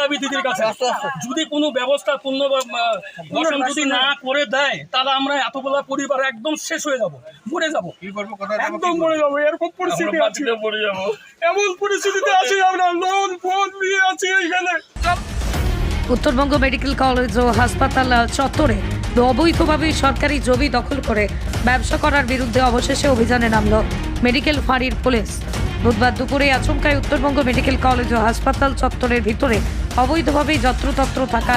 দাবি দিদির কাছে। যদি কোনো ব্যবস্থা পূর্ণ যদি না করে দেয় তাহলে আমরা এতগুলা পরিবার একদম শেষ হয়ে যাব। মরে যাব। একদম মরে? যাব। এরকম পরিস্থিতি আছে। এমন পরিস্থিতিতে আছি আমরা। লোন ফোন নিয়ে আছি এইখানে। উত্তরবঙ্গ মেডিকেল কলেজ ও হাসপাতাল চত্বরে অবৈধভাবে সরকারি জমি দখল করে ব্যবসা করার বিরুদ্ধে অবশেষে অভিযানে নামল মেডিকেল ফাঁড়ির পুলিশ। বুধবার দুপুরে আচমকায় উত্তরবঙ্গ মেডিকেল কলেজ ও হাসপাতাল চত্বরের ভিতরে অবৈধভাবে যত্রতত্র থাকা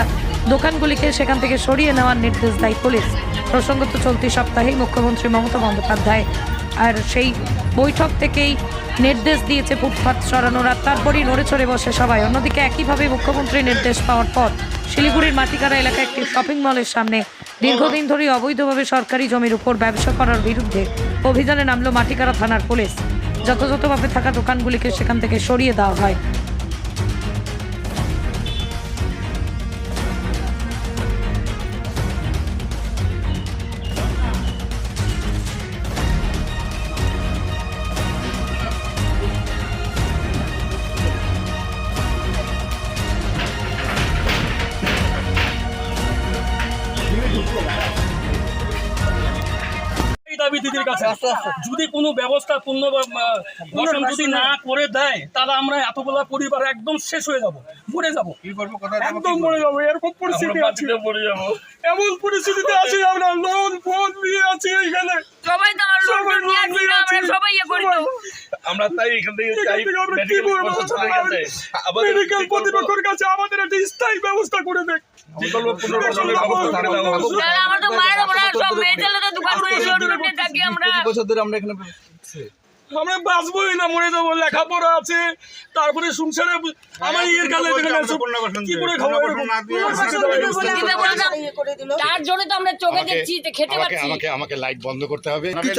দোকানগুলিকে সেখান থেকে সরিয়ে নেওয়ার নির্দেশ দেয় পুলিশ। প্রসঙ্গত চলতি সপ্তাহেই মুখ্যমন্ত্রী মমতা বন্দ্যোপাধ্যায় আর সেই বৈঠক থেকেই নির্দেশ দিয়েছে ফুটপাত সরানোর, আর তারপরই নড়ে চড়ে বসে সবাই। অন্যদিকে একইভাবে মুখ্যমন্ত্রীর নির্দেশ পাওয়ার পর শিলিগুড়ির মাটিকারা এলাকায় একটি শপিং মলের সামনে দীর্ঘদিন ধরে অবৈধভাবে সরকারি জমির উপর ব্যবসা করার বিরুদ্ধে অভিযানে নামলো মাটিকারা থানার পুলিশ। যথাযথভাবে থাকা দোকানগুলিকে সেখান থেকে সরিয়ে দেওয়া হয়। এই দাবি দিদির কাছে। যদি কোনো ব্যবস্থা পূর্ণ যদি না করে দেয় তাহলে আমরা এতগুলা পরিবার একদম শেষ হয়ে যাব মরে যাব। একদম মরে যাব এরকম পরিস্থিতি আছে। এমন পরিস্থিতিতে আছি আমরা লোন ফোন নিয়ে আছি এইখানে। সবাই তো আমার লোন নিয়ে লোন আসছি নিয়ে না, আমরা সবাই ইয়ে করি তো। আমরা তাই এখান থেকে চাই আমাদের মেডিকেল কি কাছে আমাদের একটা স্থায়ী ব্যবস্থা করে দেখ। মায়ের সব মেয়ে ছেলেদের দোকান করে শোরুমে থাকি আমরা। আমরা বাঁচবোই না মরে যাব লেখাপড়া আছে তারপরে সংসারে আমার ইয়ের কালে কি করে খাব। তার জন্য তো আমরা চোখে দেখছি খেতে আমাকে পাচ্ছি। আমাকে আমাকে লাইট বন্ধ করতে হবে। কি?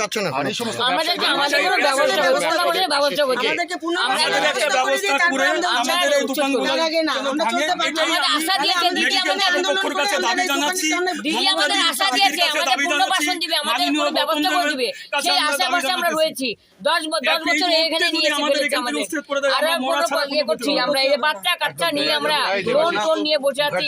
আমাদের আমাদের কোনো ব্যবস্থা ব্যবস্থা করে ব্যবস্থা করছে আমাদের একটা ব্যবস্থা করে আমাদের এই দোকানগুলো যেন ভাঙে, এটাই আমাদের আশা দিয়েছে দিদি আমাদের কর্তৃপক্ষের কাছে দাবি জানাচ্ছি। দিদি আমাদের আশা দিয়েছে আমাদের পুনর্বাসন দিবে আমাদের ব্যবস্থা করে দিবে। সেই আশা আমরা রয়েছি। দশ দশ বছর এখানে নিয়ে এসে ফেলেছে আমাদের। আর আমরা কোনো ইয়ে করছি। আমরা এই বাচ্চা কাচ্চা নিয়ে আমরা লোন টোন নিয়ে বসে আছি।